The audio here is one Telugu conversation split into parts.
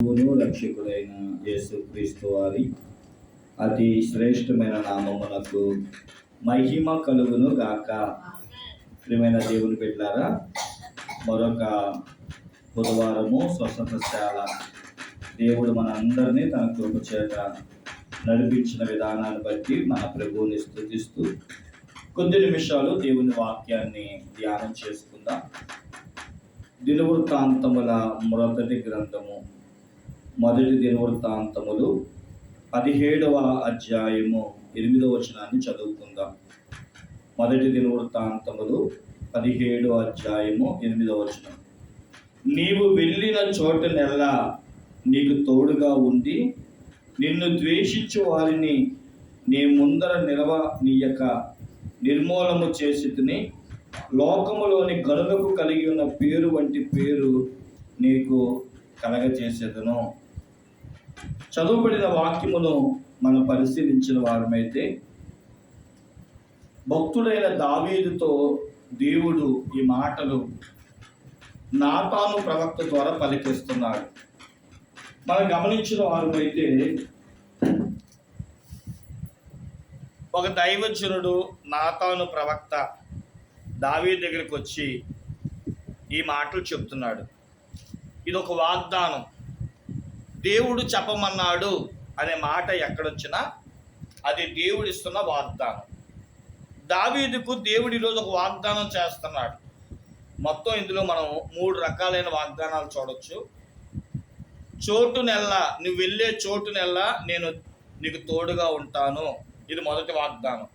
ప్రభువును రక్షకుడైన యేసు క్రీస్తు వారి అతి శ్రేష్టమైన నామమునకు మహిమ కలుగును గాక. ప్రియమైన దేవుని పెట్టారా మరొక బుధవారము స్వస్థతశాల దేవుడు మనందరినీ తన కృప చేత నడిపించిన విధానాన్ని బట్టి మన ప్రభువుని స్థుతిస్తూ కొద్ది నిమిషాలు దేవుని వాక్యాన్ని ధ్యానం చేసుకుందాం. దినవృత్తాంతముల మొదటి గ్రంథము మొదటి దినవృత్తాంతములు పదిహేడవ అధ్యాయము ఎనిమిదవ వచనాన్ని చదువుకుందాం. మొదటి దినవృత్తాంతములు పదిహేడవ అధ్యాయము ఎనిమిదవ వచనం. నీవు వెళ్ళిన చోటనెల్లా నీకు తోడుగా ఉండి నిన్ను ద్వేషించు వారిని నీ ముందర నిలవ నీయక నిర్మూలము చేసి తిని లోకములోని గనులకు కలిగి ఉన్న పేరు వంటి పేరు నీకు కలగజేసేదను. చదువుబడిన వాక్యమును మనం పరిశీలించిన వారమైతే భక్తుడైన దావీదుతో దేవుడు ఈ మాటలు నాతాను ప్రవక్త ద్వారా పలికిస్తున్నాడు. మనం గమనించిన వారమైతే ఒక దైవజనుడు నాతాను ప్రవక్త దావీ దగ్గరికి వచ్చి ఈ మాటలు చెప్తున్నాడు. ఇది ఒక వాగ్దానం. దేవుడు చెప్పమన్నాడు అనే మాట ఎక్కడొచ్చినా అది దేవుడిస్తున్న వాగ్దానం. దావీదుకు దేవుడు ఈరోజు ఒక వాగ్దానం చేస్తున్నాడు. మొత్తం ఇందులో మనం మూడు రకాలైన వాగ్దానాలు చూడొచ్చు. చోటు నెల నువ్వు వెళ్ళే చోటు నెల నేను నీకు తోడుగా ఉంటాను. ఇది మొదటి వాగ్దానం.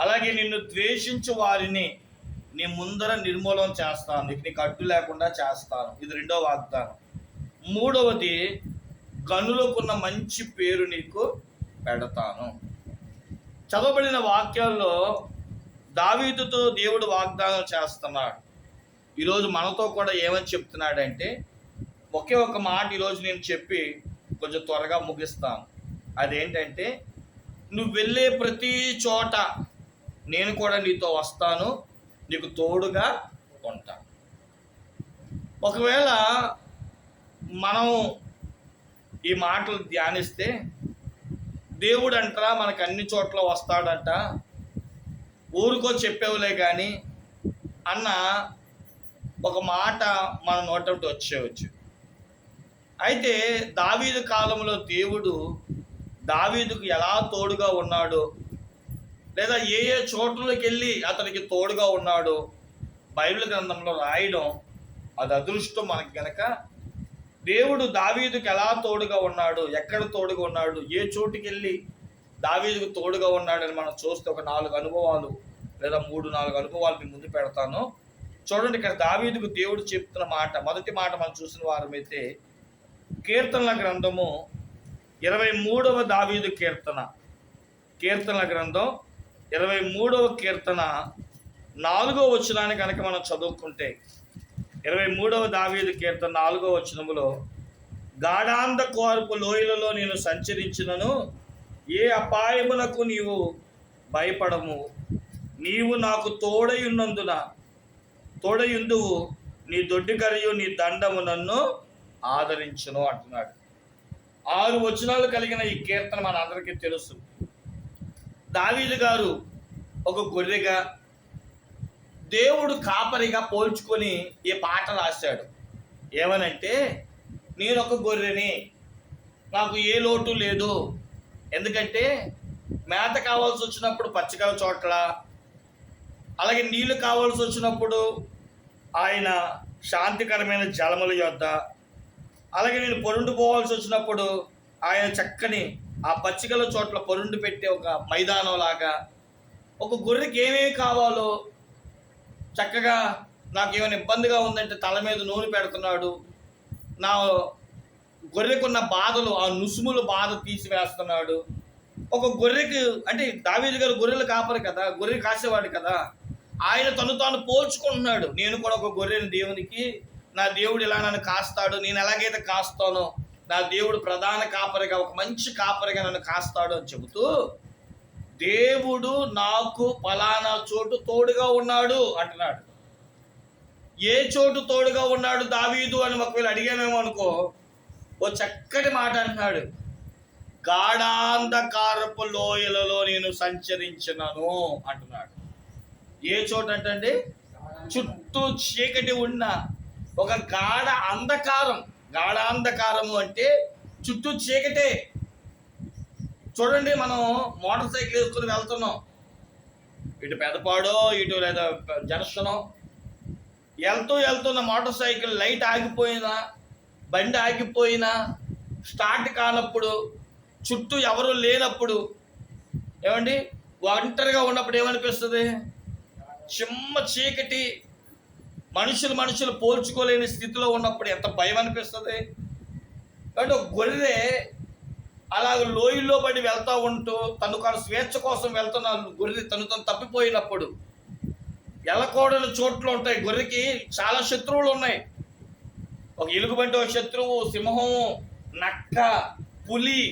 అలాగే నిన్ను ద్వేషించు వారిని నీ ముందర నిర్మూలన చేస్తాను. నీకు నీకు అడ్డు లేకుండా చేస్తాను. ఇది రెండో వాగ్దానం. మూడవది గనులకున్న మంచి పేరు నీకు పెడతాను. చదవబడిన వాక్యాల్లో దావీదుతో దేవుడు వాగ్దానం చేస్తున్నాడు. ఈరోజు మనతో కూడా ఏమని చెప్తున్నాడంటే ఒకే ఒక మాట ఈరోజు నేను చెప్పి కొంచెం త్వరగా ముగిస్తాను. అదేంటంటే నువ్వు వెళ్ళే ప్రతి చోట నేను కూడా నీతో వస్తాను నీకు తోడుగా ఉంటాను. ఒకవేళ మనం ఈ మాటలు ధ్యానిస్తే దేవుడు అంటారా మనకు అన్ని చోట్ల వస్తాడంట. ఊరికో చెప్పేవులే కానీ అన్న ఒక మాట మన నోటంటి వచ్చేవచ్చు. అయితే దావీదు కాలంలో దేవుడు దావీదుకు ఎలా తోడుగా ఉన్నాడో? లేదా ఏ ఏ చోట్లకి వెళ్ళి అతనికి తోడుగా ఉన్నాడో? బైబిల్ గ్రంథంలో రాయడం అది అదృష్టం మనకి గనక దేవుడు దావీదుకు ఎలా తోడుగా ఉన్నాడు? ఎక్కడ తోడుగా ఉన్నాడు? ఏ చోటుకి వెళ్ళి దావీదుకు తోడుగా ఉన్నాడని మనం చూస్తే ఒక నాలుగు అనుభవాలు లేదా మూడు నాలుగు అనుభవాలు మీ ముందు పెడతాను. చూడండి ఇక్కడ దావీదుకు దేవుడు చెప్తున్న మాట మొదటి మాట మనం చూసిన వారమైతే కీర్తనల గ్రంథము ఇరవై మూడవ దావీదు కీర్తన. కీర్తనల గ్రంథం ఇరవై మూడవ కీర్తన నాలుగో వచనాన్ని కనుక మనం చదువుకుంటే ఇరవై మూడవ దావీదు కీర్తన నాలుగవ వచనములో గాఢాంధ కోర్పు లోయలలో నేను సంచరించినను ఏ అపాయములకు నీవు భయపడము. నీవు నాకు తోడయున్నందున తోడయుందువు నీ దొడ్డి కరియు నీ దండము నన్ను ఆదరించును అంటున్నాడు. ఆరు వచనాలు కలిగిన ఈ కీర్తన మన అందరికీ తెలుసు. దావీదు గారు ఒక గొర్రెగా దేవుడు కాపరిగా పోల్చుకొని ఈ పాట రాశాడు. ఏమనంటే నేను ఒక గొర్రెని నాకు ఏ లోటు లేదు. ఎందుకంటే మేత కావాల్సి వచ్చినప్పుడు పచ్చికల చోట్ల అలాగే నీళ్ళు కావాల్సి వచ్చినప్పుడు ఆయన శాంతికరమైన జలముల యొద్ద అలాగే నేను పొరుండు పోవాల్సి వచ్చినప్పుడు ఆయన చక్కని ఆ పచ్చికల చోట్ల పొరుండు పెట్టే ఒక మైదానం లాగా ఒక గొర్రెకి ఏమేమి కావాలో చక్కగా నాకు ఏమైనా ఇబ్బందిగా ఉందంటే తల మీద నూనె పెడుతున్నాడు. నా గొర్రెకున్న బాధలు ఆ నుసుములు బాధ తీసివేస్తున్నాడు. ఒక గొర్రెకి అంటే దావీదు గారు గొర్రెలు కాపరు కదా గొర్రె కాసేవాడు కదా. ఆయన తను తాను పోల్చుకుంటున్నాడు. నేను కూడా ఒక గొర్రెని దేవునికి నా దేవుడు ఇలా నన్ను కాస్తాడు నేను ఎలాగైతే కాస్తానో నా దేవుడు ప్రధాన కాపరిగా ఒక మంచి కాపరిగా నన్ను కాస్తాడు అని చెబుతూ దేవుడు నాకు ఫలానా చోటు తోడుగా ఉన్నాడు అంటున్నాడు. ఏ చోటు తోడుగా ఉన్నాడు దావీదు అని ఒకవేళ అడిగామేమో అనుకో ఓ చక్కటి మాట అంటున్నాడు. గాఢాంధకారపు లోయలలో నేను సంచరించినను అంటున్నాడు. ఏ చోట అంటే చుట్టూ చీకటి ఉన్న ఒక గాఢ అంధకారం. గాఢాంధకారము అంటే చుట్టూ చీకటే. చూడండి మనం మోటార్ సైకిల్ వేసుకుని వెళ్తున్నాం. ఇటు పెదపాడో ఇటు లేదా జంక్షనో వెళ్తూ వెళ్తున్న మోటార్ సైకిల్ లైట్ ఆగిపోయినా బండి ఆగిపోయినా స్టార్ట్ కానప్పుడు చుట్టూ ఎవరు లేనప్పుడు ఏమండి? ఒంటరిగా ఉన్నప్పుడు ఏమనిపిస్తుంది? చిమ్మ చీకటి మనుషులు మనుషులు పోల్చుకోలేని స్థితిలో ఉన్నప్పుడు ఎంత భయం అనిపిస్తుంది కాబట్టి ఒక గొర్రె అలా లోయల్లో పడి వెళ్తూ ఉంటూ తను కాను స్వేచ్ఛ కోసం వెళ్తున్న గొర్రె తను తను తప్పిపోయినప్పుడు ఎలకూడని చోట్లు ఉంటాయి. గొర్రెకి చాలా శత్రువులు ఉన్నాయి. ఒక ఎలుగుబంటి ఒక శత్రువు సింహం నక్క పులి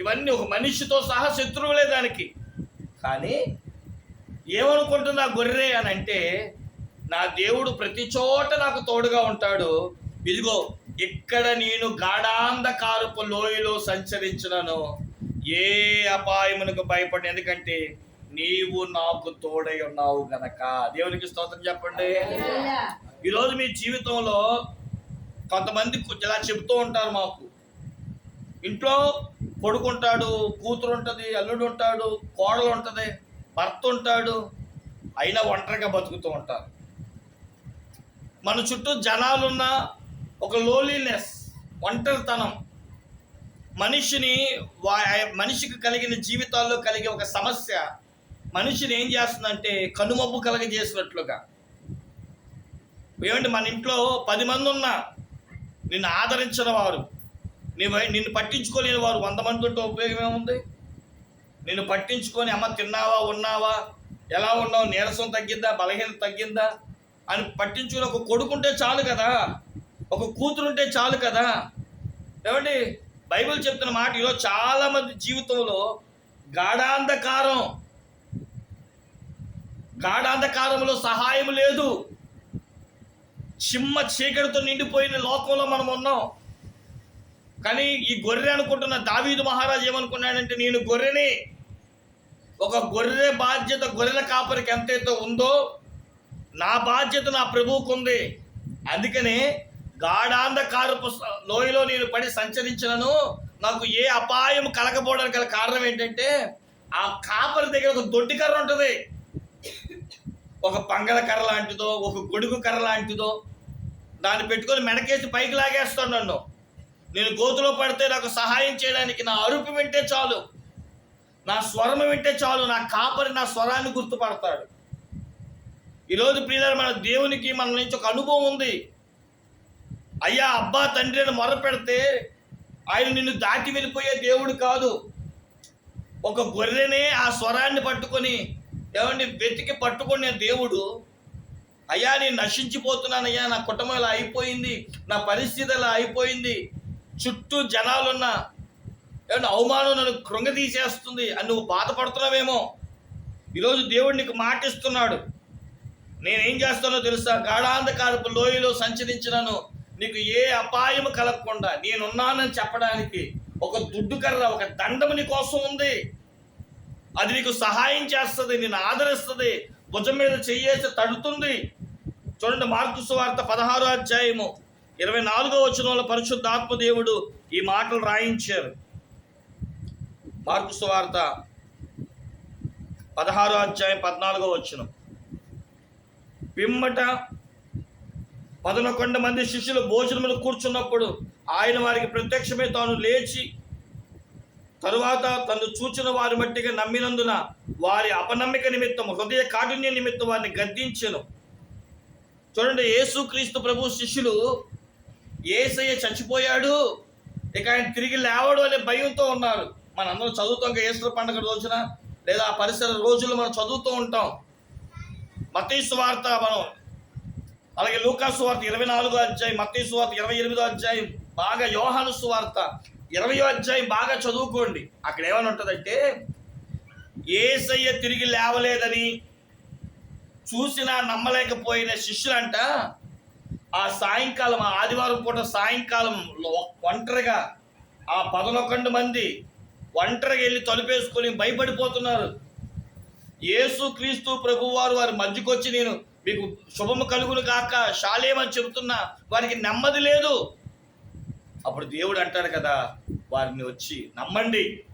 ఇవన్నీ ఒక మనిషితో సహా శత్రువులే దానికి. కానీ ఏమనుకుంటున్నా గొర్రె అని అంటే నా దేవుడు ప్రతి చోట నాకు తోడుగా ఉంటాడు. ఇదిగో ఇక్కడ నేను గాఢాంధకారపు లోయలో సంచరించినను ఏ అపాయమునకు భయపడి ఎందుకంటే నీవు నాకు తోడై ఉన్నావు గనక. దేవునికి స్తోత్రం చెప్పండి. ఈరోజు మీ జీవితంలో కొంతమంది ఇలా చెబుతూ ఉంటారు మాకు. ఇంట్లో కొడుకుంటాడు కూతురు ఉంటుంది అల్లుడు ఉంటాడు కోడలు ఉంటుంది భర్త ఉంటాడు అయినా ఒంటరిగా బతుకుతూ ఉంటారు. మన చుట్టూ జనాలున్న ఒక లోలీనెస్ ఒంటరితనం. మనిషిని వా- మనిషికి కలిగిన జీవితాల్లో కలిగే ఒక సమస్య మనిషిని ఏం చేస్తుందంటే కనుమబ్బు కలగజేసినట్లుగా. ఏమంటే మన ఇంట్లో పది మంది ఉన్నా నిన్ను ఆదరించిన వారు నిన్ను పట్టించుకోలేని వారు వంద మంది ఉంటే ఉపయోగం ఏముంది? నిన్ను పట్టించుకొని అమ్మ తిన్నావా ఉన్నావా? ఎలా ఉన్నావు? నీరసం తగ్గిందా? బలహీనత తగ్గిందా? అని పట్టించుకుని ఒక కొడుకుంటే చాలు కదా. ఒక కూతురుంటే చాలు కదా? ఏమండి? బైబిల్ చెప్తున్న మాట ఈరోజు చాలా మంది జీవితంలో గాఢాంధకారం. గాఢాంధకారంలో సహాయం లేదు. చిమ్మ చీకటితో నిండిపోయిన లోకంలో మనం ఉన్నాం. కానీ ఈ గొర్రె అనుకుంటున్న దావీదు మహారాజు ఏమనుకున్నాడంటే నేను గొర్రెని ఒక గొర్రె బాధ్యత గొర్రెల కాపరికి ఎంతైతే ఉందో నా బాధ్యత నా ప్రభువుకు ఉంది అందుకనే గాఢాంధకారపు లోయలో నేను పడి సంచరించినను. నాకు ఏ అపాయం కలకపోవడానికి గల కారణం ఏంటంటే ఆ కాపరి దగ్గర ఒక దొడ్డి కర్ర ఉంటుంది. ఒక పంగల కర్ర లాంటిదో ఒక గొడుగు కర్ర లాంటిదో దాన్ని పెట్టుకొని మెడకేసి పైకి లాగేస్తాను నన్ను. నేను గోతులో పడితే నాకు సహాయం చేయడానికి నా అరుపు వింటే చాలు. నా స్వరం వింటే చాలు. నా కాపరి నా స్వరాన్ని గుర్తుపడతాడు. ఈరోజు ప్రియుల మన దేవునికి మన నుంచి ఒక అనుభవం ఉంది. అయ్యా అబ్బా తండ్రి అని మొర పెడితే ఆయన నిన్ను దాటి వెళ్ళిపోయే దేవుడు కాదు. ఒక గొర్రెనే ఆ స్వరాన్ని పట్టుకొని ఏమండి వెతికి పట్టుకునే దేవుడు. అయ్యా నేను నశించిపోతున్నానయ్యా నా కుటుంబం ఇలా అయిపోయింది నా పరిస్థితి ఇలా అయిపోయింది చుట్టూ జనాలున్న ఏమన్నా అవమానం నన్ను కృంగతీసేస్తుంది అని నువ్వు బాధపడుతున్నావేమో. ఈరోజు దేవుడు నీకు మాటిస్తున్నాడు. నేనేం చేస్తానో తెలుసా? గాఢాంధకారపు లోయలో సంచరించినను. నీకు ఏ అపాయము కలగకుండా నేనున్నానని చెప్పడానికి ఒక దుడ్డు కర్ర ఒక దండము నీ కోసం ఉంది. అది నీకు సహాయం చేస్తుంది నేను ఆదరిస్తుంది భుజం మీద చెయ్యేసి తడుతుంది. చూడండి మార్కు సువార్త పదహారో అధ్యాయము ఇరవై నాలుగో వచనంలో పరిశుద్ధాత్మ దేవుడు ఈ మాటలు రాయించారు. మార్కు సువార్త పదహారో అధ్యాయం పద్నాలుగో వచనం. పిమ్మట పదనొకొండ మంది శిష్యులు భోజనములు కూర్చున్నప్పుడు ఆయన వారికి ప్రత్యక్షమే తాను లేచి తరువాత తను చూచిన వారి మట్టిగా నమ్మినందున వారి అపనమ్మిక నిమిత్తం హృదయ కాఠిన్య నిమిత్తం వారిని గద్దించను. చూడండి యేసుక్రీస్తు ప్రభు శిష్యులు ఏసయ్య చచ్చిపోయాడు ఇక ఆయన తిరిగి లేవడు అనే భయంతో ఉన్నారు. మనందరం చదువుతాం ఇంకా పండుగ రోజున లేదా పరిసర రోజులు మనం చదువుతూ ఉంటాం. మతీసు వార్త మనం అలాగే లూకా సువార్త ఇరవై నాలుగో అధ్యాయం మత్తయి సువార్త ఇరవై ఎనిమిదో అధ్యాయం బాగా యోహాను సువార్త ఇరవయో అధ్యాయం బాగా చదువుకోండి. అక్కడ ఏమని ఉంటుందంటే ఏసయ్య తిరిగి లేవలేదని చూసినా నమ్మలేకపోయిన శిష్యులంట ఆ సాయంకాలం ఆ ఆదివారం పూట సాయంకాలం లో- ఒంటరిగా ఆ పదనొకండు మంది ఒంటరిగా వెళ్ళి తలుపేసుకొని భయపడిపోతున్నారు. యేసు క్రీస్తు ప్రభువారు వారి మధ్యకొచ్చి నేను మీకు శుభము కలుగును కాక శాలేమని చెబుతున్నా వారికి నెమ్మది లేదు. అప్పుడు దేవుడు అంటాడు కదా వారిని వచ్చి నమ్మండి.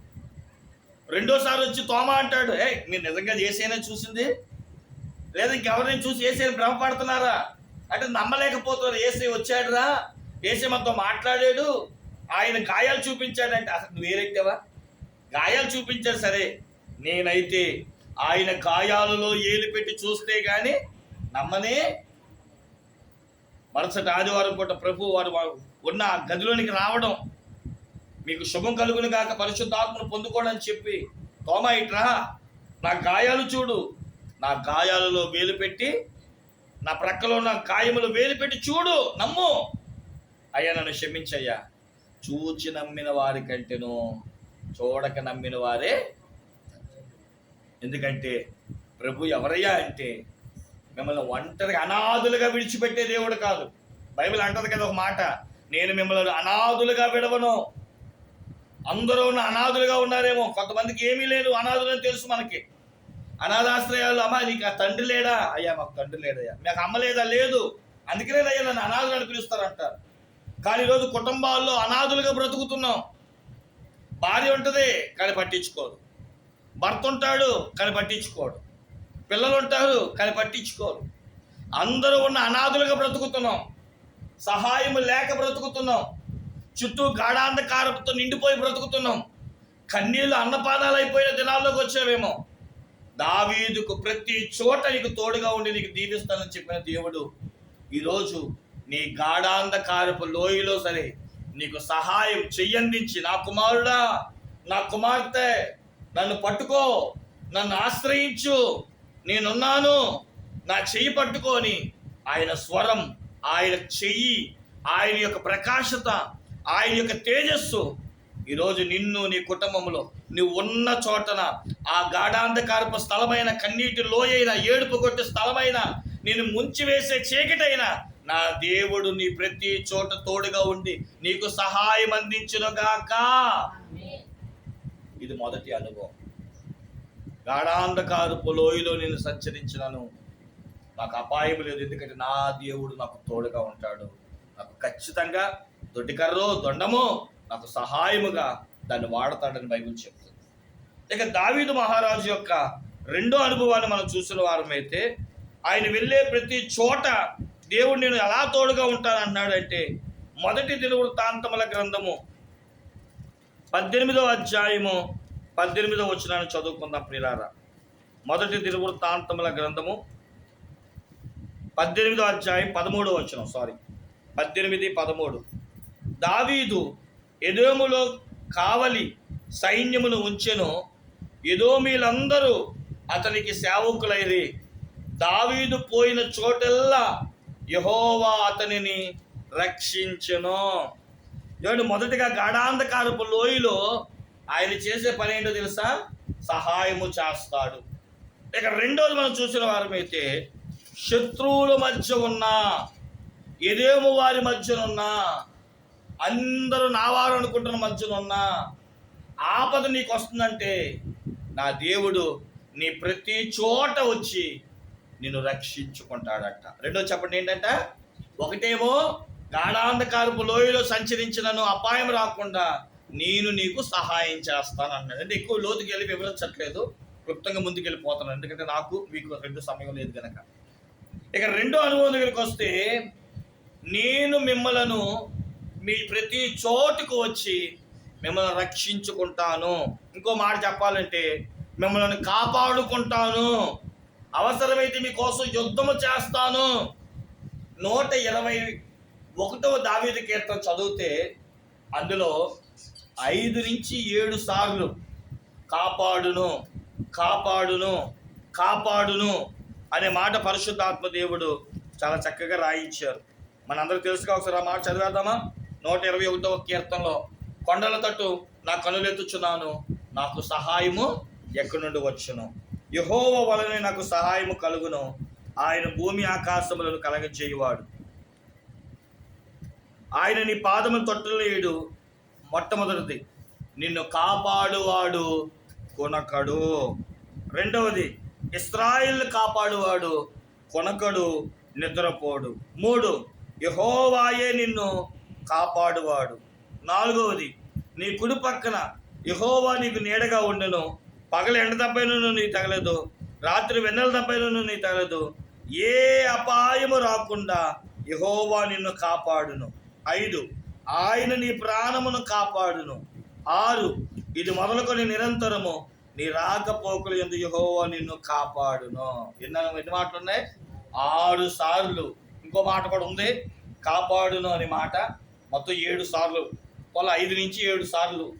రెండోసారి వచ్చి తోమ అంటాడు ఏ మీరు నిజంగా చేసేనా చూసింది? లేదా ఇంకెవరిని చూసి ఏసే భ్రమపడుతున్నారా? అంటే నమ్మలేకపోతున్నారు. ఏసీ వచ్చాడురా ఏసీ మనతో మాట్లాడాడు ఆయన గాయాలు చూపించాడంటే. అసలు నువ్వు గాయాలు చూపించాడు సరే. నేనైతే ఆయన గాయాలలో ఏలు పెట్టి చూస్తే కానీ నమ్మని మరుసటి ఆదివారం పూట ప్రభు వారు ఉన్న గదిలోనికి రావడం మీకు శుభం కలుగును కాక పరిశుద్ధాత్మను పొందుకోవడం చెప్పి తోమ ఇట్రా నా గాయాలు చూడు. నా గాయాలలో వేలు పెట్టి నా ప్రక్కలో ఉన్న గాయములు వేలు పెట్టి చూడు నమ్ము. అయ్యా నన్ను క్షమించయ్యా. చూచి నమ్మిన వారి కంటేను చూడక నమ్మిన వారే. ఎందుకంటే ప్రభు ఎవరయ్యా అంటే మిమ్మల్ని ఒంటరిగా అనాథులుగా విడిచిపెట్టే దేవుడు కాదు. బైబిల్ అంటది కదా ఒక మాట నేను మిమ్మల్ని అనాథులుగా విడవను. అందరూ ఉన్న అనాథులుగా ఉన్నారేమో. కొంతమందికి ఏమీ లేదు అనాథులని తెలుసు మనకి. అనాథాశ్రయాలు అమ్మా నీకు ఆ తండ్రి లేడా? అయ్యా మాకు తండ్రి లేదయ్యా మీకు అమ్మ లేదా? లేదు. అందుకనే అయ్యా నన్ను అనాథులు అని పిలుస్తారంటారు. కానీ ఈరోజు కుటుంబాల్లో అనాథులుగా బ్రతుకుతున్నాం. భార్య ఉంటుంది కానీ పట్టించుకోదు. భర్త ఉంటాడు కానీ పట్టించుకోడు. పిల్లలు ఉంటారు కానీ పట్టించుకోరు. అందరూ ఉన్న అనాథులుగా బ్రతుకుతున్నాం. సహాయం లేక బ్రతుకుతున్నాం. చుట్టూ గాఢాంధకారంతో నిండిపోయి బ్రతుకుతున్నాం. కన్నీళ్ళు అన్నపానాలు అయిపోయిన దినాల్లోకి వచ్చావేమో. దావీదుకు ప్రతి చోట నీకు తోడుగా ఉండి నీకు దీవిస్తానని చెప్పిన దేవుడు ఈరోజు నీ గాఢాంధకారపు లోయలో సరే నీకు సహాయం చెయ్యందించి నా కుమారుడా నా కుమార్తె నన్ను పట్టుకో నన్ను ఆశ్రయించు నేనున్నాను. నా చెయ్యి పట్టుకొని ఆయన స్వరం ఆయన చెయ్యి ఆయన యొక్క ప్రకాశత ఆయన యొక్క తేజస్సు. ఈరోజు నిన్ను నీ కుటుంబంలో నువ్వు ఉన్న చోటన ఆ గాఢాంధకారపు స్థలమైన కన్నీటి లోయైన ఏడుపు కొట్టే స్థలమైన నేను ముంచివేసే చీకటైన నా దేవుడు నీ ప్రతి చోట తోడుగా ఉండి నీకు సహాయం అందించునుగాక. ఇది మొదటి అనుభవం. గాఢాంధకారపు లోయలో నేను సంచరించినను. నాకు అపాయం లేదు ఎందుకంటే నా దేవుడు నాకు తోడుగా ఉంటాడు. నాకు ఖచ్చితంగా దొడ్డికర్రో దొండమో నాకు సహాయముగా దాన్ని వాడతాడని బైబిల్ చెప్తుంది. ఇక దావీదు మహారాజు యొక్క రెండో అనుభవాన్ని మనం చూసిన వారమైతే ఆయన వెళ్ళే ప్రతి చోట దేవుడు నేను ఎలా తోడుగా ఉంటాను అన్నాడంటే మొదటి దినవృత్తాంతముల గ్రంథము పద్దెనిమిదో అధ్యాయము పద్దెనిమిదో వచ్చినాన్ని చదువుకుందాం ప్రిలారా మొదటి దినవృత్తాంతముల గ్రంథము పద్దెనిమిదో అధ్యాయం పదమూడో వచ్చిన సారీ పద్దెనిమిది పదమూడు. దావీదు ఎదోములో కావలి సైన్యమును ఉంచెను. ఎదోమీలందరూ అతనికి సేవకులైరి. దావీదు పోయిన చోటెల్లా యహోవా అతనిని రక్షించెను. ఏమంటే మొదటిగా గాఢాంధకారపు లోయలో ఆయన చేసే పని ఏంటో తెలుసా? సహాయము చేస్తాడు. ఇక రెండోది మనం చూసిన వారమైతే శత్రువుల మధ్య ఉన్న ఎదేమో వారి మధ్యనున్నా అందరూ నా వారు అనుకుంటున్న మధ్యనున్న ఆపద నీకు వస్తుందంటే నా దేవుడు నీ ప్రతి చోట వచ్చి నిన్ను రక్షించుకుంటాడట. రెండో చెప్పండి ఏంటంట? ఒకటేమో గాఢాంధకారపు లోయలో సంచరించినను అపాయం రాకుండా నేను నీకు సహాయం చేస్తాను అన్నాడు అంటే ఎక్కువ లోతుకి వెళ్ళి వివరించట్లేదు. క్లుప్తంగా ముందుకు వెళ్ళిపోతున్నాను ఎందుకంటే నాకు మీకు రెండు సమయం లేదు కనుక ఇక రెండో అనుభవం దగ్గరికి వస్తే నేను మిమ్మలను మీ ప్రతి చోటుకు వచ్చి మిమ్మల్ని రక్షించుకుంటాను. ఇంకో మాట చెప్పాలంటే మిమ్మల్ని కాపాడుకుంటాను. అవసరమైతే మీకోసం యుద్ధము చేస్తాను. నూట ఇరవై ఒకటవ దావేది కీర్తన చదివితే అందులో ఐదు నుంచి ఏడు సార్లు కాపాడును కాపాడును కాపాడును అనే మాట పరిశుద్ధాత్మ దేవుడు చాలా చక్కగా రాయించారు. మనందరూ తెలుసుగా ఒకసారి ఆ మాట చదివేద్దామా? నూట ఇరవై ఒకటవ కీర్తనలో కొండల తట్టు నా కనులెత్తుచున్నాను నాకు సహాయము ఎక్కడి నుండి వచ్చును? యహోవ వలనే నాకు సహాయము కలుగును ఆయన భూమి ఆకాశములను కలగజేయువాడు. ఆయన నీ పాదములు తొట్టలేడు మొట్టమొదటిది. నిన్ను కాపాడువాడు కొనకడు. రెండవది ఇస్రాయిల్ కాపాడువాడు కొనకడు నిద్రపోడు. మూడు యహోవాయే నిన్ను కాపాడువాడు. నాలుగవది నీ కుడి పక్కన యహోవా నీకు నీడగా ఉండను. పగలు ఎండ తప్పైనను నీ తగలదు. రాత్రి వెన్నెల తప్పైనను నీ తగలదు. ఏ అపాయము రాకుండా యహోవా నిన్ను కాపాడును. ఐదు ఆయన నీ ప్రాణమును కాపాడును. ఆరు ఇది మొదలుకొని నిరంతరము నీ రాకపోకలు ఎందుకు యహోవా నిన్ను కాపాడును. ఎన్న ఎన్ని మాటలు ఉన్నాయి? ఆరు సార్లు. ఇంకో మాట కూడా ఉంది. కాపాడును అనే మాట. మొత్తం ఏడు సార్లు. వాళ్ళ ఐదు నుంచి ఏడు సార్లు.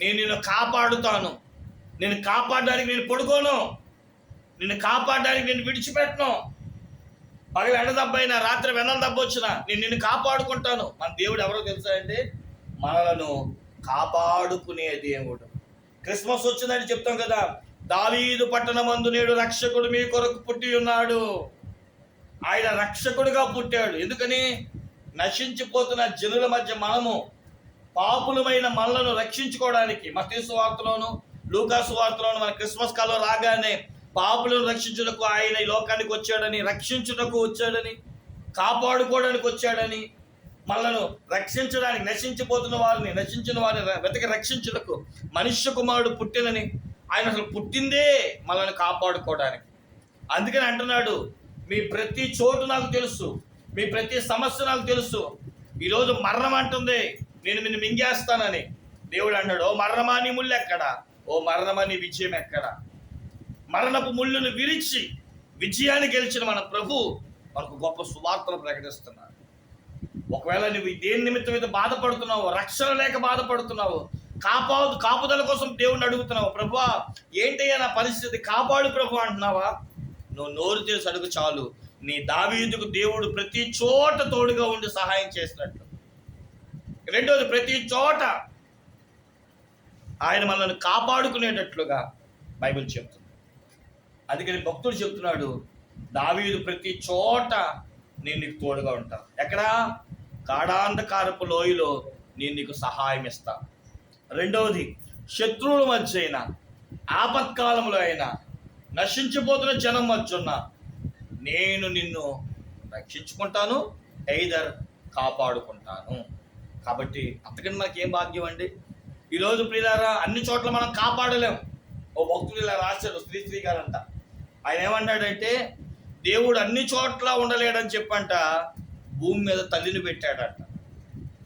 నేను నిన్ను కాపాడుతాను. నేను కాపాడడానికి నేను పడుకోను. నిన్ను కాపాడడానికి నేను విడిచిపెట్టను. పగలు ఎండ దెబ్బైనా రాత్రి వెన్నెల దెబ్బ వచ్చినా నేను నిన్ను కాపాడుకుంటాను. మన దేవుడు ఎవరో తెలుసా అంటే మనలను కాపాడుకునే దేవుడు. క్రిస్మస్ వచ్చిందని చెప్తాం కదా దావీదు పట్టణమందు నేడు రక్షకుడు మీ కొరకు పుట్టి ఉన్నాడు. ఆయన రక్షకుడిగా పుట్టాడు. ఎందుకని? నశించిపోతున్న జనుల మధ్య మనము పాపులమైన మనలను రక్షించుకోవడానికి. మతీసు వార్తలోను లూకాసు వార్తలోను మన క్రిస్మస్ కాలం రాగానే పాపులను రక్షించుటకు ఆయన ఈ లోకానికి వచ్చాడని రక్షించుటకు వచ్చాడని కాపాడుకోవడానికి వచ్చాడని మనలను రక్షించడానికి నశించిపోతున్న వారిని నశించిన వారిని ర- వెతకి రక్షించుటకు మనుష్య కుమారుడు పుట్టినని ఆయన అసలు పుట్టిందే మనల్ని కాపాడుకోవడానికి. అందుకని అంటున్నాడు మీ ప్రతి చోటు నాకు తెలుసు మీ ప్రతి సమస్య నాకు తెలుసు. ఈరోజు మరణం అంటుంది నేను నిన్ను మింగేస్తానని. దేవుడు అన్నాడు ఓ మరణమా నీ ముళ్ళు ఎక్కడ? ఓ మరణమా నీ విజయం ఎక్కడ? మరణపు ముళ్ళును విరిచి విజయాన్ని గెలిచిన మన ప్రభు మనకు గొప్ప సువార్తను ప్రకటిస్తున్నాడు. ఒకవేళ నువ్వు దేని నిమిత్తం మీద బాధపడుతున్నావు రక్షణ లేక బాధపడుతున్నావు కాపా కాపుదల కోసం దేవుణ్ణి అడుగుతున్నావు ప్రభు ఏంటయ్యా నా పరిస్థితి? కాపాడు ప్రభు అంటున్నావా? నువ్వు నోరు చేసి అడుగు చాలు. నీ దావీదుకు దేవుడు ప్రతి చోట తోడుగా ఉండి సహాయం చేసినట్లు రెండోది ప్రతి చోట ఆయన మనల్ని కాపాడుకునేటట్లుగా బైబిల్ చెప్తుంది. అందుకని భక్తుడు చెప్తున్నాడు దావీదు ప్రతి చోట నేను నీకు తోడుగా ఉంటాను ఎక్కడా? గాఢాంధకారపు లోయలో నేను నీకు సహాయం ఇస్తా. రెండవది శత్రువుల మధ్య అయినా ఆపత్కాలంలో అయినా నశించిపోతున్న జనం మధ్య ఉన్న నేను నిన్ను రక్షించుకుంటాను ఎయిదర్ కాపాడుకుంటాను. కాబట్టి అంతకని మనకి ఏం భాగ్యం అండి? ఈరోజు ప్రియులారా అన్ని చోట్ల మనం కాపాడలేం. ఓ భక్తులు ఇలా రాశారు శ్రీ శ్రీ గారంట ఆయన ఏమన్నాడంటే దేవుడు అన్ని చోట్ల ఉండలేడని చెప్పంట భూమి మీద తల్లిని పెట్టాడంట.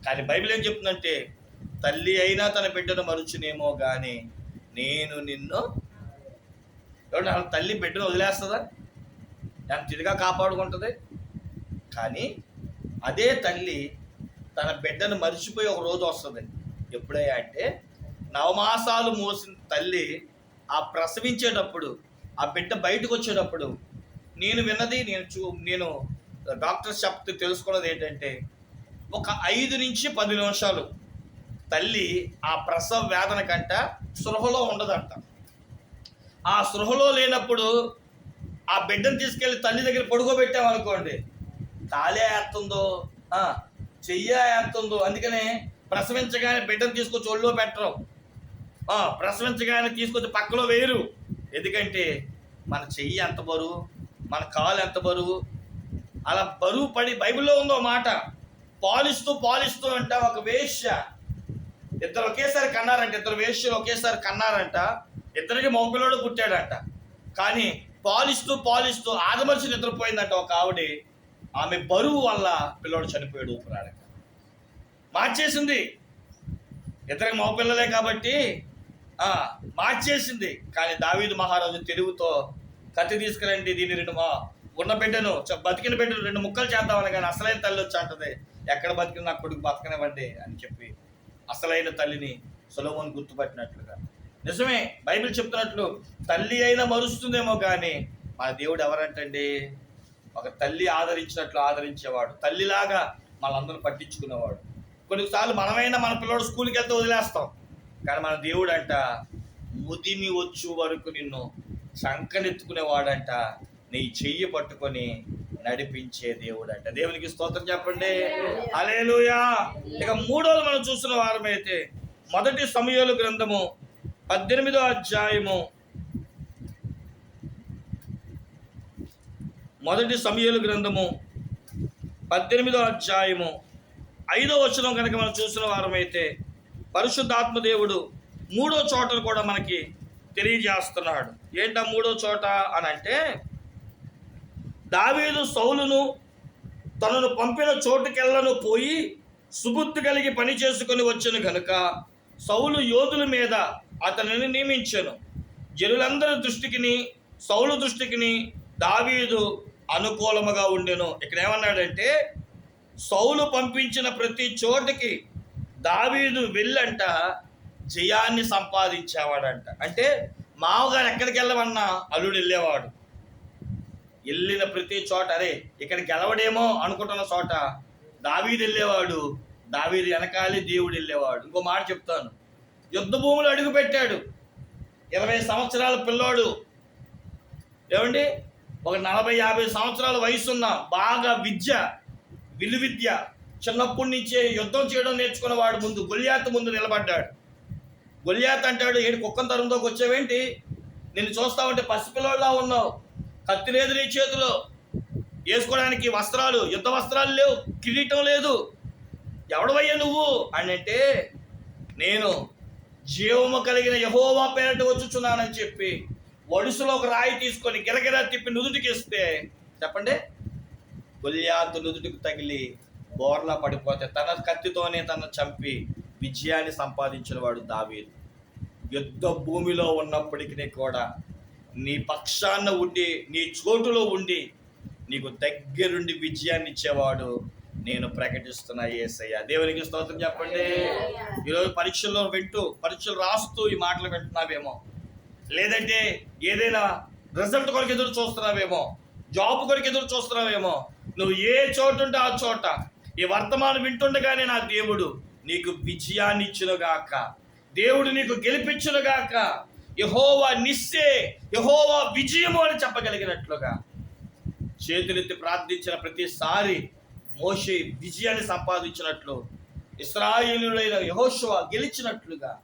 కానీ బైబిల్ ఏం చెప్తుందంటే తల్లి అయినా తన బిడ్డను మరుచునేమో కానీ నేను నిన్ను ఎవరు తల్లి బిడ్డను వదిలేస్తుందా? దాన్ని తిరిగా కాపాడుకుంటుంది. కానీ అదే తల్లి తన బిడ్డను మర్చిపోయి ఒక రోజు వస్తుంది. ఎప్పుడయ్యా అంటే నవమాసాలు మోసిన తల్లి ఆ ప్రసవించేటప్పుడు ఆ బిడ్డ బయటకు వచ్చేటప్పుడు నేను విన్నది నేను చూ నేను డాక్టర్ చెప్తే తెలుసుకున్నది ఏంటంటే ఒక ఐదు నుంచి పది నిమిషాలు తల్లి ఆ ప్రసవ వేదన కంట సృహలో ఉండదంట. ఆ సృహలో లేనప్పుడు ఆ బిడ్డను తీసుకెళ్ళి తల్లి దగ్గర పడుకోబెట్టామనుకోండి కాలే ఏస్తుందో ఆ, చెయ్య ఏస్తుందో అందుకనే ప్రసవించగానే బిడ్డను తీసుకొచ్చి ఒళ్ళో పెట్టరు. ప్రసవించగానే తీసుకొచ్చి పక్కలో వేయరు. ఎందుకంటే మన చెయ్యి ఎంత బరువు? మన కాలు ఎంత బరువు? అలా బరువు పడి బైబిల్లో ఉందో మాట. పాలిస్తూ పాలిస్తూ అంట ఒక వేశ్య. ఇద్దరు ఒకేసారి కన్నారంట ఇద్దరు వేష్యలు ఒకేసారి కన్నారంట. ఇద్దరికి మొగ్గులోడు పుట్టాడంట. కానీ పాలిస్తూ పాలిస్తూ ఆదమర్చి నిద్రపోయిందంట ఒక ఆవిడ. ఆమె బరువు వల్ల పిల్లోడు చనిపోయాడు ఊపిరాడక. మార్చేసింది. ఇద్దరికి మగపిల్లలే కాబట్టి మార్చేసింది. కానీ దావీదు మహారాజు తెలుగుతో కత్తి తీసుకురండి దీన్ని రెండు మా ఉన్న బిడ్డను బతికిన బిడ్డను రెండు ముక్కలు చేద్దామని కానీ అసలైన తల్లి వచ్చి అంటది ఎక్కడ బతికిన నా కొడుకు బతకనివ్వండి అని చెప్పి అసలైన తల్లిని సులభం గుర్తుపట్టినట్లుగా. నిజమే బైబిల్ చెప్తున్నట్లు తల్లి అయినా మరుస్తుందేమో కానీ మన దేవుడు ఎవరంటండి? ఒక తల్లి ఆదరించినట్లు ఆదరించేవాడు తల్లిలాగా మనందరూ పట్టించుకునేవాడు. కొన్నిసార్లు మనమైనా మన పిల్లడు స్కూల్కి వెళ్తే వదిలేస్తాం కానీ మన దేవుడు అంట ముదిమి వచ్చు వరకు నిన్ను సంకనెత్తుకునేవాడంట. నీ చెయ్యి పట్టుకొని నడిపించే దేవుడు అంట దేవునికి స్తోత్రం చెప్పండి. అలేలుయా ఇక మూడోది మనం చూసిన వారమైతే మొదటి సమయాలు గ్రంథము పద్దెనిమిదో అధ్యాయము. మొదటి సమయాలు గ్రంథము పద్దెనిమిదో అధ్యాయము. ఐదో వచనం కనుక మనం చూసిన వారమైతే పరిశుద్ధాత్మ దేవుడు మూడో చోటను కూడా మనకి తెలియజేస్తున్నాడు. ఏంటా మూడో చోట అని అంటే దావీదు సౌలును తనను పంపిన చోటుకెళ్ళను పోయి సుబుద్ధి కలిగి పని చేసుకొని వచ్చను కనుక సౌలు యోధుల మీద అతనిని నియమించను. జనులందరి దృష్టికిని సౌలు దృష్టికిని దావీదు అనుకూలముగా ఉండెను. ఇక్కడ ఏమన్నాడంటే సౌలు పంపించిన ప్రతి చోటికి దావీదు వెళ్ళంట జయాన్ని సంపాదించేవాడంట. అంటే మామగారు ఎక్కడికి వెళ్ళమన్నా అల్లుడు వెళ్ళేవాడు. వెళ్ళిన ప్రతి చోట అరే ఇక్కడ గెలవడేమో అనుకుంటున్న చోట దావీది వెళ్ళేవాడు. దావీది వెనకాలి దేవుడు వెళ్ళేవాడు. ఇంకో మాట చెప్తాను. యుద్ధ భూములు అడుగు పెట్టాడు. ఇరవై సంవత్సరాల పిల్లోడు. ఏమండి? ఒక నలభై యాభై సంవత్సరాల వయసున్న బాగా విద్య విలువిద్య చిన్నప్పటి నుంచే యుద్ధం చేయడం నేర్చుకున్న వాడు ముందు గొల్యాత్ ముందు నిలబడ్డాడు. గొలియాత్ అంటాడు ఏడు కుక్కం తరంలోకి వచ్చావేంటి? నిన్ను చూస్తా ఉంటే పసిపిల్లోళ్ళ ఉన్నావు. కత్తి లేదు నీ చేతిలో. వేసుకోవడానికి వస్త్రాలు యుద్ధ వస్త్రాలు లేవు కిరీటం లేదు. ఎవడవయ్యా నువ్వు? అని అంటే నేను జీవము కలిగిన యహోవా పేరట వచ్చుచున్నానని చెప్పి ఒడిసులో ఒక రాయి తీసుకొని గిరగిరా తిప్పి నుదుటికిస్తే చెప్పండి. గొల్యాతు నుదుటికి తగిలి బోర్లా పడిపోతే తన కత్తితోనే తన చంపి విజయాన్ని సంపాదించిన వాడు దావీదు. యుద్ధ భూమిలో ఉన్నప్పటికీ కూడా నీ పక్షాన ఉండి నీ చోటులో ఉండి నీకు దగ్గరుండి విజయాన్ని ఇచ్చేవాడు నేను ప్రకటిస్తున్న ఏసయ్య. దేవునికి స్తోత్రం చెప్పండి. ఈరోజు పరీక్షల్లో వింటూ పరీక్షలు రాస్తూ ఈ మాటలు వింటున్నావేమో. లేదంటే ఏదైనా రిజల్ట్ కొరకు ఎదురు చూస్తున్నావేమో జాబ్ కొరకు ఎదురు చూస్తున్నావేమో. నువ్వు ఏ చోటు ఉంటే ఆ చోట. ఈ వర్తమానం వింటుండగానే నా దేవుడు నీకు విజయాన్ని ఇచ్చునుగాక దేవుడు నీకు గెలిపించునుగాక. యహోవా నిస్సే యహోవా విజయము అని చెప్పగలిగినట్లుగా. చేతులెత్తి ప్రార్థించిన ప్రతిసారి మోషే విజయాన్ని సంపాదించినట్లు ఇస్రాయేలుడైన యహోషువ గెలిచినట్లుగా.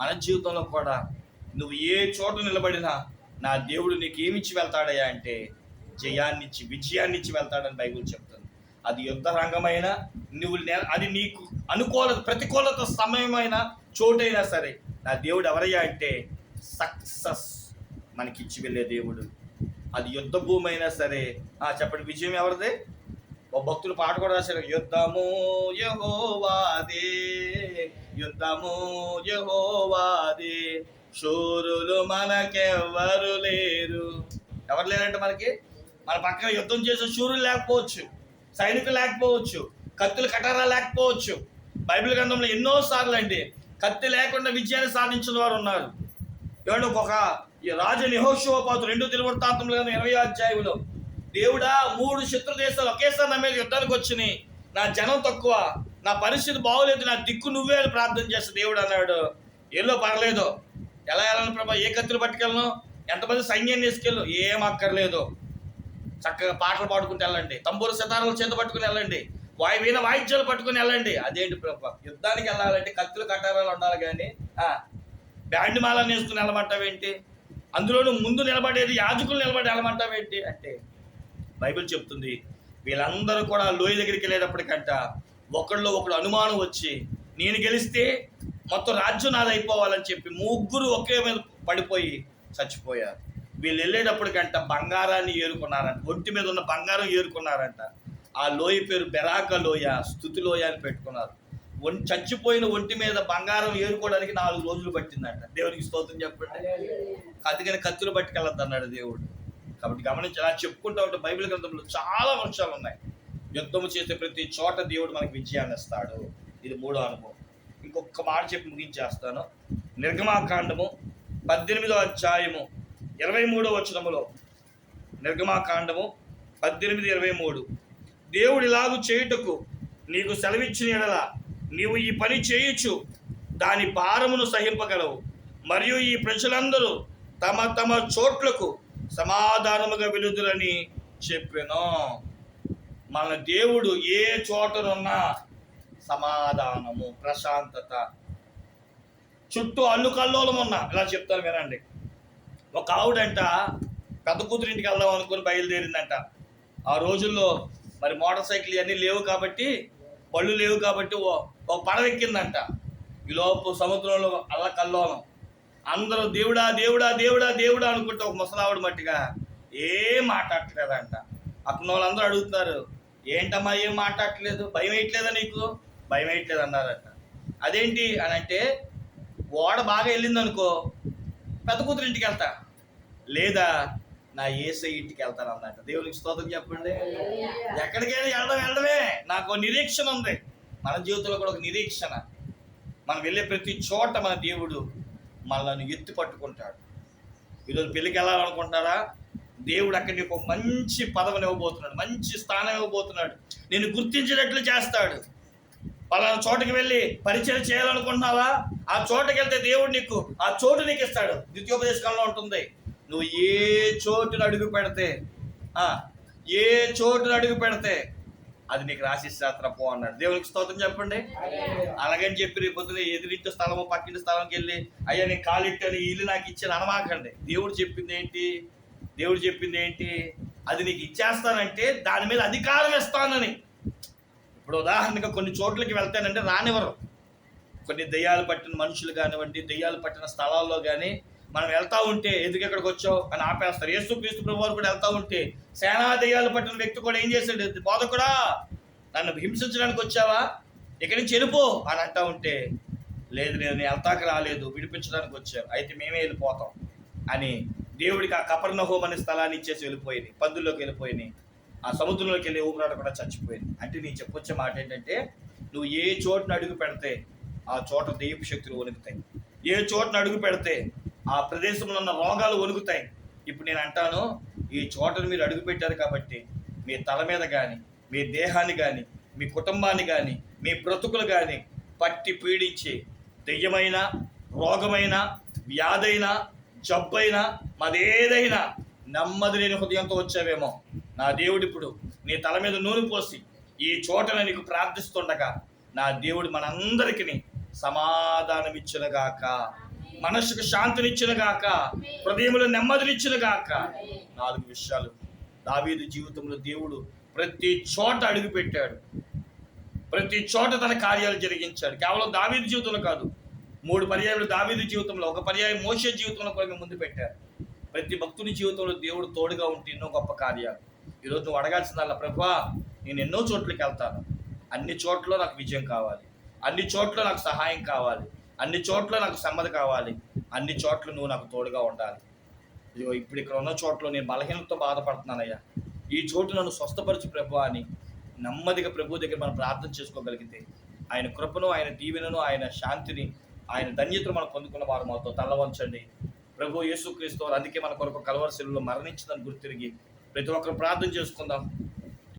మన జీవితంలో కూడా నువ్వు ఏ చోట నిలబడినా నా దేవుడు నీకు ఏమిచ్చి వెళ్తాడయ్యా అంటే జయాన్నిచ్చి విజయాన్నిచ్చి వెళ్తాడని బైబుల్ చెప్తుంది. అది యుద్ధ రంగమైన నువ్వు అది నీకు అనుకూలత ప్రతికూలత సమయమైన చోటైనా సరే నా దేవుడు ఎవరయ్యా అంటే సక్సెస్ మనకిచ్చి వెళ్ళే దేవుడు. అది యుద్ధ భూమి అయినా సరే. ఆ చెప్పండి విజయం ఎవరిదే? ఓ భక్తులు పాట కూడా రాశారు. యుద్ధము యహోవాదే యుద్ధము యహోవాదే శూరులు మనకెవ్వరు లేరు. ఎవరు లేరంటే మనకి? మన పక్కన యుద్ధం చేసే శూరులు లేకపోవచ్చు. సైనికులు లేకపోవచ్చు కత్తులు కటారా లేకపోవచ్చు. బైబిల్ గ్రంథంలో ఎన్నో సార్లు అండి కత్తి లేకుండా విజయాన్ని సాధించిన వారు ఉన్నారు. ఏమంటే ఒక ఈ రాజు నిహోషోపాతు రెండు తిరువృత్తాంతంలో ఇరవై అధ్యాయంలో దేవుడా మూడు శత్రు దేశాలు ఒకేసారి నా మీద యుద్ధానికి వచ్చినాయి. నా జనం తక్కువ నా పరిస్థితి బాగోలేదు నా దిక్కు నువ్వే అని ప్రార్థన చేస్తా దేవుడు అన్నాడు. ఏలో పర్లేదు. ఎలా వెళ్ళాలని ప్రభా? ఏ కత్తులు పట్టుకెళ్ళను? ఎంతమంది సైన్యాన్ని వేసుకెళ్ళు ఏం అక్కర్లేదు. చక్కగా పాటలు పాడుకుంటూ వెళ్ళండి. తంబూరు సితారాలు చేత పట్టుకుని వెళ్ళండి. వాయి వీణ వాయిద్యాలు పట్టుకుని వెళ్ళండి. అదేంటి యుద్ధానికి వెళ్ళాలంటే కత్తులు కట్టారాలు ఉండాలి కానీ బ్యాండ్ మాల నేసుకుని వెళ్ళమంటావేంటి అందులోనూ ముందు నిలబడేది యాజకులు నిలబడి వెళ్ళమంటావేంటి అంటే బైబిల్ చెప్తుంది వీళ్ళందరూ కూడా లోయ దగ్గరికి వెళ్ళేటప్పటికంట ఒకళ్ళు ఒకడు అనుమానం వచ్చి నేను గెలిస్తే మొత్తం రాజ్యం నాదైపోవాలని చెప్పి ముగ్గురు ఒకే మీద పడిపోయి చచ్చిపోయారు. వీళ్ళు వెళ్ళేటప్పటికంట బంగారాన్ని ఏరుకున్నారంట. ఒంటి మీద ఉన్న బంగారం ఏరుకున్నారంట. ఆ లోయ పేరు బెరాక లోయ స్థుతి లోయ అని పెట్టుకున్నారు. ఒం చచ్చిపోయిన ఒంటి మీద బంగారం ఏరుకోవడానికి నాలుగు రోజులు పట్టిందంట. దేవునికి స్తోత్రం చెప్పండి. అందుకని కత్తులు పట్టుకెళ్ళద్దు అన్నాడు దేవుడు. కాబట్టి గమనించి అలా చెప్పుకుంటూ ఉంటే బైబిల్ గ్రంథంలో చాలా అంశాలు ఉన్నాయి. యుద్ధము చేసే ప్రతి చోట దేవుడు మనకి విజయాన్ని ఇస్తాడు. ఇది మూడో అనుభవం. ఇంకొక మాట చెప్పి ముగించేస్తాను. నిర్గమాకాండము పద్దెనిమిదో అధ్యాయము ఇరవై మూడో వచనములో నిర్గమాకాండము పద్దెనిమిది ఇరవై మూడు. దేవుడు ఇలాగు చేయుటకు నీకు సెలవిచ్చిన ఎడల నీవు ఈ పని చేయుచు దాని భారమును సహింపగలవు. మరియు ఈ ప్రజలందరూ తమ తమ చోట్లకు సమాధానముగా వెలుదురని చెప్పాను. మన దేవుడు ఏ చోటనున్నా సమాధానము ప్రశాంతత. చుట్టూ అల్లుకల్లోలం ఉన్నా ఇలా చెప్తాను వినండి. ఒక ఆవిడంట పెద్ద కూతురు ఇంటికి వెళ్దాం అనుకుని బయలుదేరిందంట. ఆ రోజుల్లో మరి మోటార్ సైకిల్ ఇవన్నీ లేవు కాబట్టి పళ్ళు లేవు కాబట్టి ఓ- ఒక పడవ ఎక్కిందంట ఈ లోపు సముద్రంలో అల్ల కల్లోలం. అందరూ దేవుడా దేవుడా దేవుడా దేవుడా అనుకుంటే ఒక ముసలావిడ మట్టిగా ఏం మాట్లాడలేదంట అక్కడ వాళ్ళందరూ అడుగుతున్నారు ఏంటమ్మా ఏం మాట్లాడట్లేదు? భయం వేయట్లేదా నీకు? భయం వేయట్లేదు అన్నారట. అదేంటి? అని అంటే ఓడ బాగా వెళ్ళింది అనుకో పెద్ద కూతురింటికి వెళ్తా. లేదా నా ఏసై ఇంటికి వెళ్తాను అన్నట్టు దేవునికి స్తోత్రం చెప్పండి. ఎక్కడికైనా వెళ్ళడం వెళ్ళడమే. నాకు నిరీక్షణ ఉంది. మన జీవితంలో కూడా ఒక నిరీక్షణ. మనం వెళ్ళే ప్రతి చోట మన దేవుడు మనల్ని ఎత్తి పట్టుకుంటాడు. ఈరోజు పెళ్ళికి వెళ్ళాలనుకుంటున్నారా? దేవుడు అక్కడ నీకు ఒక మంచి పదవిని ఇవ్వబోతున్నాడు. మంచి స్థానం ఇవ్వబోతున్నాడు. నేను గుర్తించినట్లు చేస్తాడు. పలానా చోటుకి వెళ్ళి పరిచయం చేయాలనుకుంటున్నావా? ఆ చోటుకి వెళ్తే దేవుడు నీకు ఆ చోటు నీకు ఇస్తాడు. ద్వితీయోపదేశంలో ఉంటుంది. నువ్వు ఏ చోటును అడుగు పెడితే ఏ చోటును అడుగు పెడితే అది నీకు రాసిస్తాత్ర పో అన్నాడు. దేవునికి స్తోత్రం చెప్పండి. అలాగని చెప్పి రేపు పొద్దున ఎదురింటి స్థలము పక్కింటి స్థలంకి వెళ్ళి అయ్యా నేను కాలిట్టాను ఇల్లు నాకు ఇచ్చాను అనమాకండి. దేవుడు చెప్పింది ఏంటి? దేవుడు చెప్పింది ఏంటి? అది నీకు ఇచ్చేస్తానంటే దాని మీద అధికారం ఇస్తానని. ఇప్పుడు ఉదాహరణగా కొన్ని చోట్లకి వెళ్తానంటే రానివ్వరు. కొన్ని దెయ్యాలు పట్టిన మనుషులు కానివ్వండి దెయ్యాలు పట్టిన స్థలాల్లో కానీ మనం వెళ్తా ఉంటే ఎందుకు ఎక్కడికి వచ్చావు అని ఆపేస్తారు. యేసు క్రీస్తు ప్రభువారు కూడా వెళ్తా ఉంటే సేనా దెయ్యాలు పట్టిన వ్యక్తి కూడా ఏం చేశాడు? బోధకుడా నన్ను హింసించడానికి వచ్చావా? ఇక్కడి నుంచి వెళ్ళిపో అని అంటా ఉంటే లేదు నేను వెళ్తాక రాలేదు విడిపించడానికి వచ్చాను అయితే మేమే వెళ్ళిపోతాం అని దేవుడికి ఆ కపర్ణహోమ్ అనే స్థలాన్ని ఇచ్చేసి వెళ్ళిపోయింది. పందుల్లోకి వెళ్ళిపోయినాయి ఆ సముద్రంలోకి వెళ్ళి ఊపిరాట కూడా చచ్చిపోయింది. అంటే నేను చెప్పొచ్చే మాట ఏంటంటే నువ్వు ఏ చోటును అడుగు పెడితే ఆ చోట దెయ్యపు శక్తులు వణుకుతాయి. ఏ చోటును అడుగు పెడితే ఆ ప్రదేశంలో ఉన్న రోగాలు వణుకుతాయి. ఇప్పుడు నేను అంటాను ఈ చోటను మీరు అడుగుపెట్టారు కాబట్టి మీ తల మీద కానీ మీ దేహాన్ని కానీ మీ కుటుంబాన్ని కానీ మీ బ్రతుకులు కానీ పట్టి పీడించి దెయ్యమైన రోగమైన వ్యాధైన జబ్బైనా మదేదైనా నెమ్మది లేని హృదయంతో వచ్చావేమో. నా దేవుడు ఇప్పుడు నీ తల మీద నూనె పోసి ఈ చోటన నీకు ప్రార్థిస్తుండగా నా దేవుడు మనందరికీ సమాధానమిచ్చునుగాక. మనసుకు శాంతినిచ్చునుగాక హృదయంలో నెమ్మదినిచ్చునుగాక నాలుగు విషయాలు. దావీదు జీవితంలో దేవుడు ప్రతి చోట అడుగు పెట్టాడు ప్రతి చోట తన కార్యాలు జరిగించాడు. కేవలం దావీదు జీవితంలో కాదు మూడు పర్యాయాలు దావీదు జీవితంలో ఒక పర్యాయం మోసే జీవితంలో కూడా మేము ముందు పెట్టారు ప్రతి భక్తుని జీవితంలో దేవుడు తోడుగా ఉంటే ఎన్నో గొప్ప కార్యాలు. ఈరోజు నువ్వు అడగాల్సిందల్లా ప్రభా నేను ఎన్నో చోట్లకి వెళ్తాను అన్ని చోట్ల నాకు విజయం కావాలి. అన్ని చోట్ల నాకు సహాయం కావాలి. అన్ని చోట్ల నాకు సమ్మతి కావాలి. అన్ని చోట్ల నువ్వు నాకు తోడుగా ఉండాలి. ఇదిగో ఇప్పుడు ఇక్కడ ఉన్న చోట్ల నేను బలహీనతతో బాధపడుతున్నానయ్యా. ఈ చోటు నన్ను స్వస్థపరచు ప్రభు అని నెమ్మదిగా ప్రభు దగ్గర మనం ప్రార్థన చేసుకోగలిగితే ఆయన కృపను ఆయన దీవెనను ఆయన శాంతిని ఆయన ధన్యతను మనం పొందుకున్న వారు మాతో తల్లవంచండి ప్రభు యేసుక్రీస్తు అందుకే మన కొరకు కలవరశిలో మరణించిందని గుర్తిరిగి ప్రతి ఒక్కరు ప్రార్థన చేసుకుందాం.